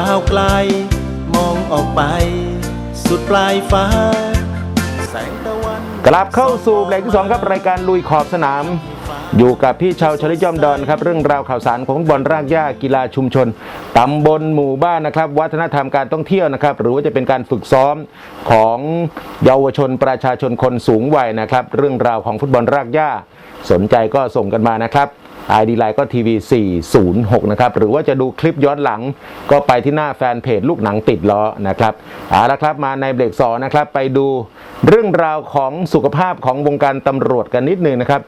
าวไกล มองออกไป สุดปลายฟ้า แสงตะวันกลับเข้าสู่เบรกที่สองครับรายการลุยขอบสนาม อยู่กับพี่ชาวชลิจอมดอนครับเรื่องราวข่าวสารของฟุตบอลรากหญ้ากีฬาชุมชนตำบลหมู่บ้านนะครับ วัฒนธรรมการท่องเที่ยวนะครับ หรือว่าจะเป็นการฝึกซ้อมของเยาวชนประชาชนคนสูงวัยนะครับ เรื่องราวของฟุตบอลรากหญ้าสนใจก็ส่งกันมานะครับ ID ไลน์ก็ทีวี406นะครับหรือว่าจะดูคลิปย้อนหลังก็ไปที่หน้าแฟนเพจลูกหนังติดล้อนะครับเอาละครับมาในเบรกสองนะครับไปดูเรื่องราวของสุขภาพของวงการตำรวจกันนิดหนึ่งนะครับ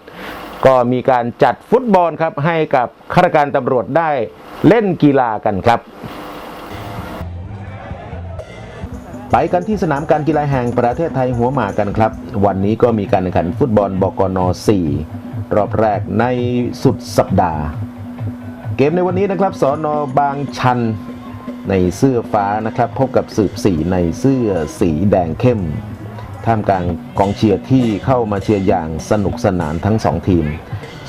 ก็มีการจัดฟุตบอลครับให้กับข้าราชการตำรวจได้เล่นกีฬากันครับ ไปกันที่สนามการกีฬาแห่งประเทศไทยหัวหมากกันครับ วันนี้ก็มีการแข่งขันฟุตบอลบกน 4 รอบแรกในสุดสัปดาห์ เกมในวันนี้นะครับสอนอบางชันในเสื้อฟ้านะครับ พบกับสืบสีในเสื้อสีแดงเข้ม ท่ามกลางกองเชียร์ที่เข้ามาเชียร์อย่างสนุกสนานทั้งสองทีม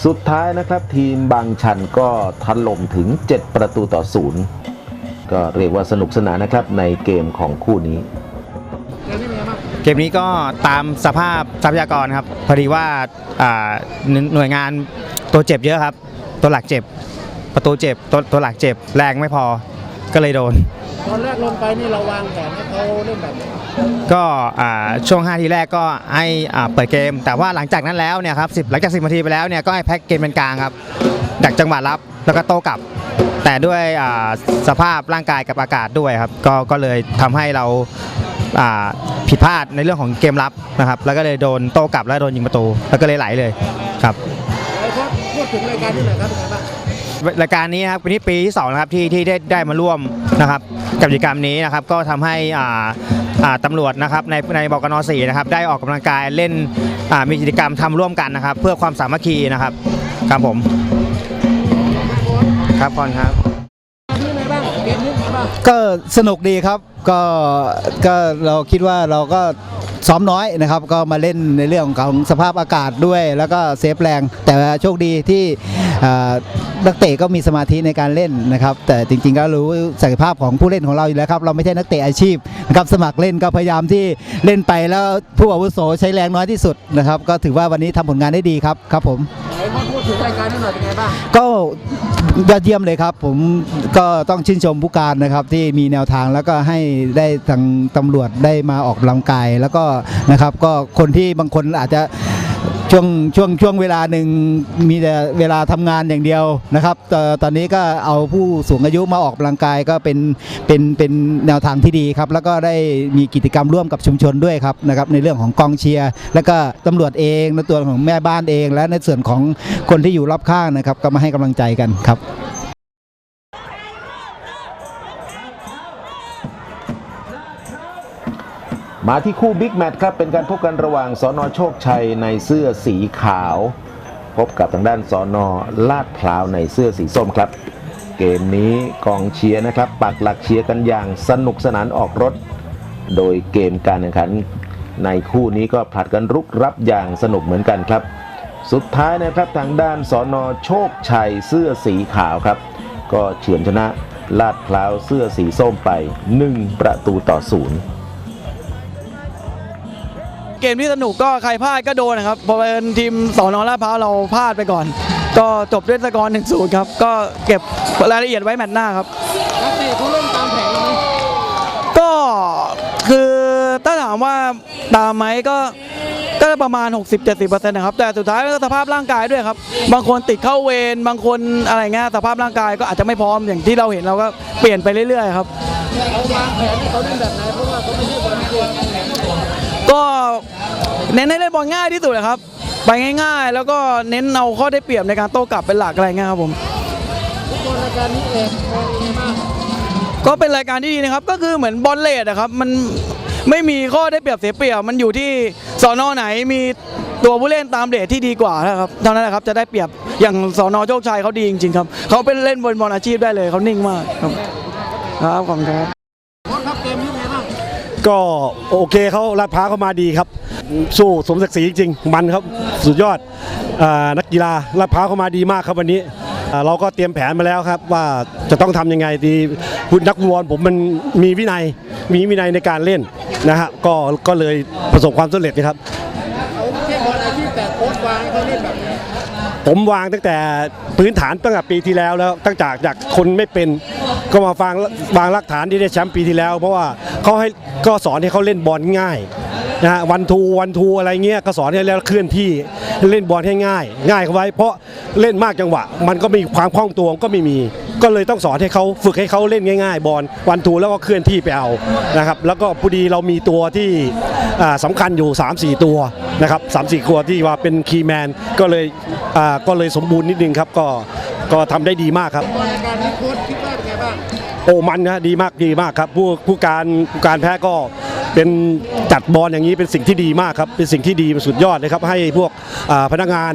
สุดท้ายนะครับทีมบางชันก็ถล่มถึง 7 ประตูต่อศูนย์ ก็เรียกว่าสนุกสนานนะครับในเกมของคู่นี้ เกมนี้ก็ตามสภาพทรัพยากรครับ พอดีว่าอ่าหน่วยหน่วยงานตัวเจ็บเยอะครับ ตัวหลักเจ็บ ประตูเจ็บตัวตัวหลักเจ็บ แรงไม่พอก็เลยโดน ตอนแรกลงไปนี่เราวางแผนให้เขาเล่นแบบไหนก็อ่าช่วง 5 ทีแรกก็ให้อ่าเปิดเกม แต่ว่าหลังจากนั้นแล้วเนี่ยครับ10หลังจาก 10นาทีไปแล้วเนี่ยก็ให้แพ็กเกมเป็นกลางครับดักจังหวะรับแล้วก็โต้กลับ แต่ด้วยอ่าสภาพร่างกายกับอากาศด้วยครับ ก็ก็เลยทำให้เราอ่าผิดพลาดในเรื่องของเกมรับนะครับ แล้วก็เลยโดนโต้กลับแล้วโดนยิงประตู แล้วก็เลยไหลเลยครับไอ้ครับพูดถึงรายการที่ไหนครับเป็นไงบ้างรายการนี้นะครับปีนี้ปีที่2นะครับที่ที่ได้ได้มาร่วมนะครับกับกิจกรรมนี้นะครับก็ทำให้อ่าอ่าตำรวจนะครับในในบกนสีนะครับได้ออกกำลังกายเล่นอ่ามีกิจกรรมทำร่วมกันนะครับ เพื่อความสามัคคีนะครับครับผม ครับพอนครับที่ไหนบ้างเกมนี้เป็นไงบ้างก็สนุกดีครับก็ก็เราคิดว่าเราก็ซ้อมน้อยนะครับ ก็มาเล่นในเรื่องของสภาพอากาศด้วย แล้วก็เซฟแรง แต่โชคดีที่อ่านักเตะก็มีสมาธิในการเล่นนะครับ แต่จริงๆก็รู้ศักยภาพของผู้เล่นของเราอยู่แล้วครับ เราไม่ใช่นักเตะอาชีพนะครับสมัครเล่นก็พยายามที่เล่นไปแล้วผู้อาวุโสใช้แรงน้อยที่สุดนะครับ ก็ถือว่าวันนี้ทำผลงานได้ดีครับครับผมไหนมาพูดถึงรายการนี้หน่อยเป็นไงบ้างก็ ยอดเยี่ยมเลยครับ ผมก็ต้องชื่นชมผู้การนะครับที่มีแนวทางแล้วก็ให้ได้ทางตำรวจได้มาออกกำลังกายแล้วก็นะครับก็คนที่บางคนอาจจะ ช่วงช่วงช่วงเวลาหนึ่งมีแต่เวลาทำงานอย่างเดียวนะครับแต่ตอนนี้ก็เอาผู้สูงอายุมาออกกำลังกายก็เป็นเป็นเป็นแนวทางที่ดีครับ แล้วก็ได้มีกิจกรรมร่วมกับชุมชนด้วยครับนะครับในเรื่องของกองเชียร์ แล้วก็ตำรวจเองในตัวของแม่บ้านเอง และในส่วนของคนที่อยู่รอบข้างนะครับ ก็มาให้กำลังใจกันครับ มาที่คู่บิ๊กแมตช์ครับ เป็นการพบกันระหว่างสอนอโชคชัยในเสื้อสีขาว พบกับทางด้านสอนอลาดพร้าวในเสื้อสีส้มครับ เกมนี้กองเชียร์นะครับ ปักหลักเชียร์กันอย่างสนุกสนานออกรถ โดยเกมการแข่งขัน ในคู่นี้ก็ผลัดกันรุกรับอย่างสนุกเหมือนกันครับ สุดท้ายนะครับทางด้านสอนอโชคชัยเสื้อสีขาวครับ ก็เฉือนชนะลาดพร้าวเสื้อสีส้มไป 1 ประตูต่อศูนย์ เกมที่สนุกก็ใครพลาดก็โดนนะครับเพราะเป็นทีมสอนอลาดพร้าวเราพลาดไปก่อน ก็จบด้วยสกอร์1 0ครับก็เก็บรายละเอียดไว้แมตช์หน้าครับนักเตะเขาเล่นตามแผนไหมก็คือถ้าถามว่าตามไหมก็ก็ประมาณ 60-70%นะครับแต่สุดท้ายก็สภาพร่างกายด้วยครับ บางคนติดเข้าเวรบางคนอะไรเงี้ยสภาพร่างกายก็อาจจะไม่พร้อมอย่างที่เราเห็นเราก็เปลี่ยนไปเรื่อยๆครับเราวางแผนให้เขาเล่นแบบไหนเพราะว่าเขา เน้นให้เล่นบอลง่ายที่สุดเลยครับ ไปง่าย ๆ แล้วก็เน้นเอาข้อได้เปรียบในการโต้กลับเป็นหลักอะไรเงี้ยครับผมรายการนี้เองก็เป็นรายการที่ดีนะครับ ก็คือเหมือนบอลเลดอะครับ มันไม่มีข้อได้เปรียบเสียเปรียบ มันอยู่ที่สอนอไหนมีตัวผู้เล่นตามเดทที่ดีกว่านะครับเท่านั้นแหละครับจะได้เปรียบอย่างสอนอโชคชัยเขาดีจริงๆครับเขาเป็นเล่นบอลบอลอาชีพได้เลยเขานิ่งมากครับครับขอบคุณครับ ก็โอเคเขาลาดพร้าวเขามาดีครับ สู้สมศักดิ์ศรีจริงๆมันครับสุดยอดอนักกีฬาลาดพร้าวเขามาดีมากครับวันนี้เราก็เตรียมแผนมาแล้วครับ ว่าจะต้องทำยังไงดีคุณนักบอลผมมันมีวินัยมีวินัยในการเล่นนะฮะก็ก็เลยประสบความสำเร็จนะครับผมวางตั้งแต่พื้นฐานตั้งแต่ปีที่แล้วแล้วตั้งจากจากคนไม่เป็น ก็มาฟังวางรากฐานที่ได้แชมป์ปีที่แล้ว เพราะว่าเขาให้ก็สอนให้เขาเล่นบอลง่ายนะฮะวันทูวันทูอะไรเงี้ยก็สอนให้แล้วเคลื่อนที่เล่นบอลให้ง่าย ง่ายเข้าไว้ เพราะเล่นมากจังหวะ มันก็มีความคล่องตัวก็ไม่มี ก็เลยต้องสอนให้เขาฝึกให้เขาเล่นง่ายๆ บอลวันทูแล้วก็เคลื่อนที่ไปเอานะครับแล้วก็พอดีเรามีตัวที่อ่าสำคัญอยู่ 3-4 ตัวนะครับสามสี่ตัวที่ว่าเป็นคีย์แมนก็เลยก็เลยสมบูรณ์นิดนึงครับก็ก็ทำได้ดีมากครับ โอ้มันนะดีมากดีมากครับผู้ผู้การผู้การแพ้ก็เป็นจัดบอลอย่างนี้เป็นสิ่งที่ดีมากครับเป็นสิ่งที่ดีสุดยอดเลยครับให้พวกพนักงาน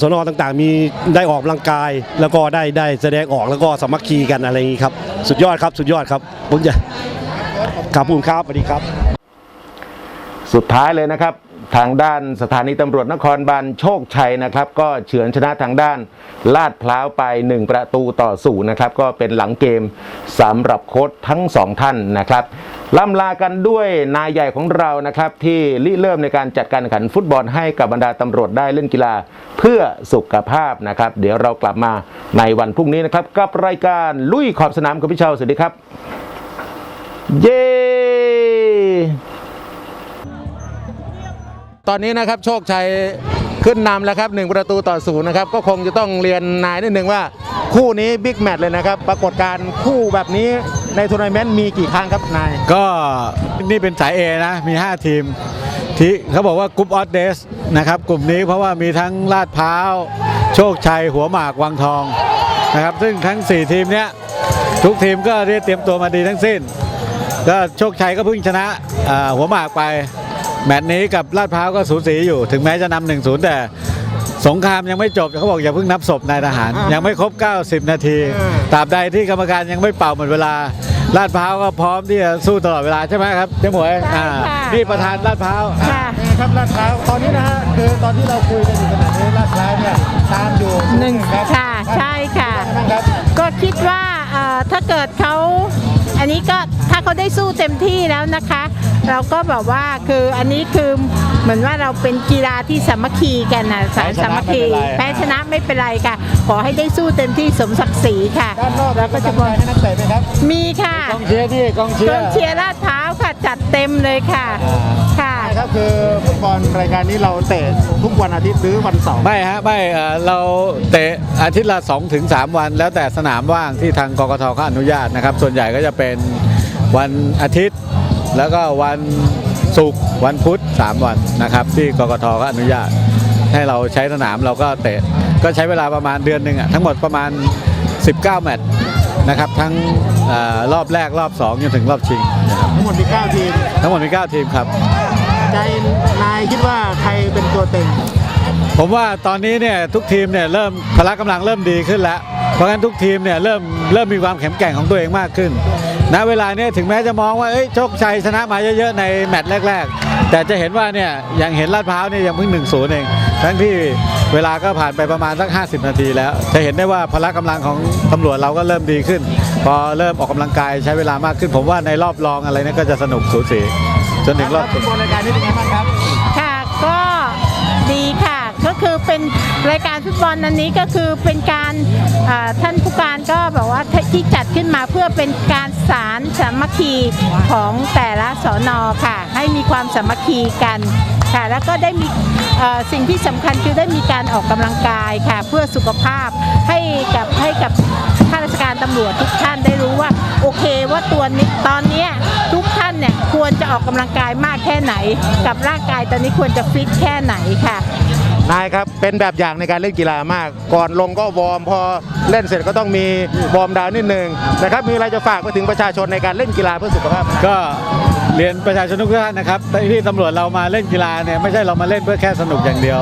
สนอต่างๆ มีได้ออกกำลังกาย แล้วก็ได้ได้แสดงออกแล้วก็สมัคคีกันอะไรอย่างนี้ครับสุดยอดครับสุดยอดครับผมจะครับผมครับสวัสดีครับ สุดท้ายเลยนะครับ ทางด้านสถานีตำรวจนครบาลโชคชัยนะครับ ก็เฉือนชนะทางด้านลาดพร้าวไป 1 ประตูต่อศูนย์นะครับ ก็เป็นหลังเกมสำหรับโค้ชทั้งสองท่านนะครับล่ำลากันด้วยนายใหญ่ของเรานะครับ ที่ริเริ่มในการจัดการแข่งขันฟุตบอลให้กับบรรดาตำรวจได้เล่นกีฬาเพื่อสุขภาพนะครับ เดี๋ยวเรากลับมาในวันพรุ่งนี้นะครับ กับรายการลุยขอบสนามกับพี่เชาสวัสดีครับ เย้ ตอนนี้นะครับโชคชัยขึ้นนำแล้วครับหนึ่งประตูต่อศูนย์นะครับก็คงจะต้องเรียนนายนิดนึงว่าคู่นี้บิ๊กแมตช์เลยนะครับ ปรากฏการณ์คู่แบบนี้ในทัวร์นาเมนต์มีกี่ครั้งครับนาย ก็นี่เป็นสาย A นะ มี 5 ทีม ที่เขาบอกว่ากรุ๊ปออสเดสนะครับ กลุ่มนี้เพราะว่ามีทั้งลาดพร้าว โชคชัย หัวหมาก วังทองนะครับ ซึ่งทั้ง 4 ทีมเนี้ยทุกทีมก็ได้เตรียมตัวมาดีทั้งสิ้น ก็โชคชัยก็เพิ่งชนะหัวหมากไป แมตช์นี้กับลาดพร้าวก็สูสีอยู่ ถึงแม้จะนำหนึ่งศูนย์แต่สงครามยังไม่จบเขาบอกอย่าเพิ่งนับศพนายทหาร ยังไม่ครบ 90 นาทีตราบใดที่กรรมการยังไม่เป่าหมดเวลาลาดพร้าวก็พร้อมที่จะสู้ตลอดเวลาใช่ไหมครับเจ๊หมวยใช่อ่าค่ะนี่ประธานลาดพร้าวค่ะครับลาดพร้าวตอนนี้นะฮะคือตอนที่เราคุยกันอยู่ขณะนี้ลาดพร้าวเนี่ยตามอยู่หนึ่งครับค่ะใช่ค่ะบ้างครับ ก็คิดว่าเอ่อ ถ้าเกิดเขาอันนี้ก็ถ้าเขาได้สู้เต็มที่แล้วนะคะ เราก็แบบว่าคืออันนี้คือเหมือนว่าเราเป็นกีฬาที่สามัคคีกันนะสารสามัคคีแพ้ชนะไม่เป็นไรค่ะ ขอให้ได้สู้เต็มที่สมศักดิ์ศรีค่ะด้านนอกแล้วก็จะกำลังใจให้นักเตะไหมครับมีค่ะกองเชียร์นี่กองเชีกยอร์งเชียร์ลาดพร้าวค่ะจัดเต็มเลยค่ะค่ะใช่ครับคือฟุต บอลรายการนี้เราเตะทุกวันอาทิตย์หรือวันเสาร์ไม่ฮะไม่เอ่อเราเตะอาทิตย์ละ2ถึง3วัน แล้วแต่สนามว่างที่ทางกกทเขาอนุญาตนะครับ ส่วนใหญ่ก็จะเป็นวันอาทิตย์ แล้วก็วันศุกร์วันพุธ 3 วันนะครับ ที่กกทเขาอนุญาต ให้เราใช้สนามเราก็เตะก็ใช้เวลาประมาณเดือนหนึ่งอะทั้งหมดประมาณ 19 แมตช์นะครับ ทั้งเออรอบแรกรอบ2จนถึงรอบชิงนะครับทั้งหมดมี9ทีม ทั้งหมดมี 9 ทีมครับ ใจนายคิดว่าใครเป็นตัวเต็งผมว่าตอนนี้เนี่ยทุกทีมเนี่ยเริ่มพละกำลังเริ่มดีขึ้นแล้ว เพราะงั้นทุกทีมเนี่ยเริ่มเริ่มมีความแข็งแกร่งของตัวเองมากขึ้นณเวลาเนี้ถึงแม้จะมองว่าเอ้ยโชคชัยชนะมาเยอะๆในแมตช์แรก ๆ แต่จะเห็นว่าเนี่ยยังเห็นลาดพร้าวเนี่ยยังเพิ่ง1นศูนย์เองทั้งที่เวลาก็ผ่านไปประมาณสัก 50 นาทีแล้ว จะเห็นได้ว่าพละกำลังของตำรวจเราก็เริ่มดีขึ้น พอเริ่มออกกำลังกายใช้เวลามากขึ้น ผมว่าในรอบรองอะไรเนี่ยก็จะสนุกสูสี จนถึงรอบรายการนี้เป็นไงบ้างครับ ค่ะก็ดีค่ะ ก็คือเป็นรายการฟุตบอลอันนี้ก็คือเป็นการอ่าท่านผู้การก็แบบว่าที่จัดขึ้นมาเพื่อเป็นการสารสามัคคีของแต่ละสอนอค่ะ ให้มีความสามัคคีกันค่ะ แล้วก็ได้มีเอ่อสิ่งที่สำคัญคือได้มีการออกกำลังกายค่ะ เพื่อสุขภาพให้กับให้กับข้าราชการตำรวจทุกท่านได้รู้ว่าโอเคว่าตัวนี้ตอนเนี้ยทุกานเนี่ยควรจะออกกำลังกายมากแค่ไหน กับร่างกายตอนนี้ควรจะฟิตแค่ไหนค่ะนายครับเป็นแบบอย่างในการเล่นกีฬามาก ก่อนลงก็วอร์มพอเล่นเสร็จก็ต้องมีวอร์มดาวน์นิดนึงนะครับมีอะไรจะฝากไปถึงประชาชนในการเล่นกีฬาเพื่อสุขภาพ ก็เรียนประชาชนทุกท่านนะครับที่ตำรวจเรามาเล่นกีฬาเนี่ยไม่ใช่เรามาเล่นเพื่อแค่สนุกอย่างเดียว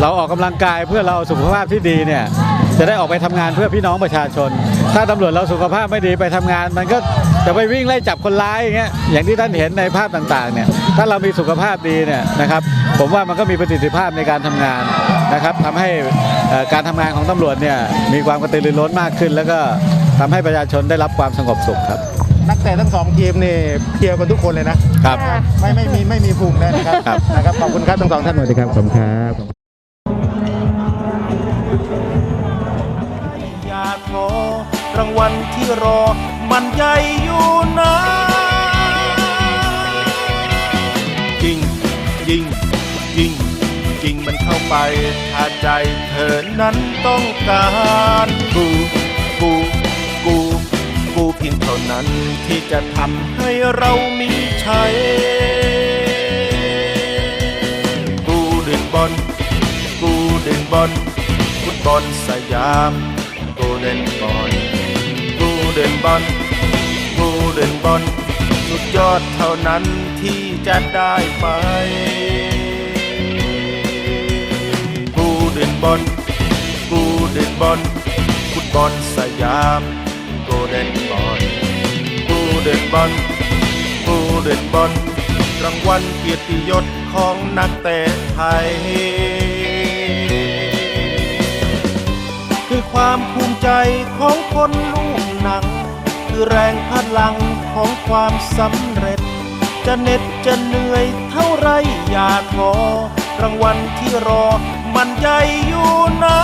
เราออกกำลังกายเพื่อเราสุขภาพที่ดีเนี่ย จะได้ออกไปทำงานเพื่อพี่น้องประชาชน ถ้าตำรวจเราสุขภาพไม่ดีไปทำงาน มันก็จะไปวิ่งไล่จับคนร้ายอย่างเงี้ยอย่างที่ท่านเห็นในภาพต่างๆเนี่ยถ้าเรามีสุขภาพดีเนี่ยนะครับผมว่ามันก็มีประสิทธิภาพในการทำงานนะครับทำให้เอ่อการทำงานของตำรวจเนี่ยมีความกระตือรือร้นมากขึ้น แล้วก็ทำให้ประชาชนได้รับความสงบสุขครับนักเตะทั้งสองทีมนี่เพียวกันทุกคนเลยนะครับไม่ไม่มีไม่มีฟุ่งเลยนะครับครับนะครับขอบคุณครับทั้งสองท่านสวัสดีครับขอบคุณครับ รางวัลที่รอมันใหญ่อยู่นะจริงจริงจริงจริงมันเข้าไปถ้าใจเธอนั้นต้องการกูกูกูกูเพียงเท่านั้นที่จะทำให้เรามีชัยกูดึงบอลกูดึงบอลฟุตบอลสยามกูเด่นบอลกูเด่นบอลกูเดนบอลสุดยอดเท่านั้นที่จะได้ไปกูเด่นบอลกูเด่นบอลฟุตบอลสยามกูเด่นบอลกูเด่นบอลกูเด่นบอลรางวัลเกียรติยศของนักเตะไทย คือความภูมิใจของคนลูกหนัง แรงพลังของความสำเร็จ จะเหน็ดจะเหนื่อยเท่าไรอย่าท้อรางวัลที่รอมันใหญ่อยู่นะ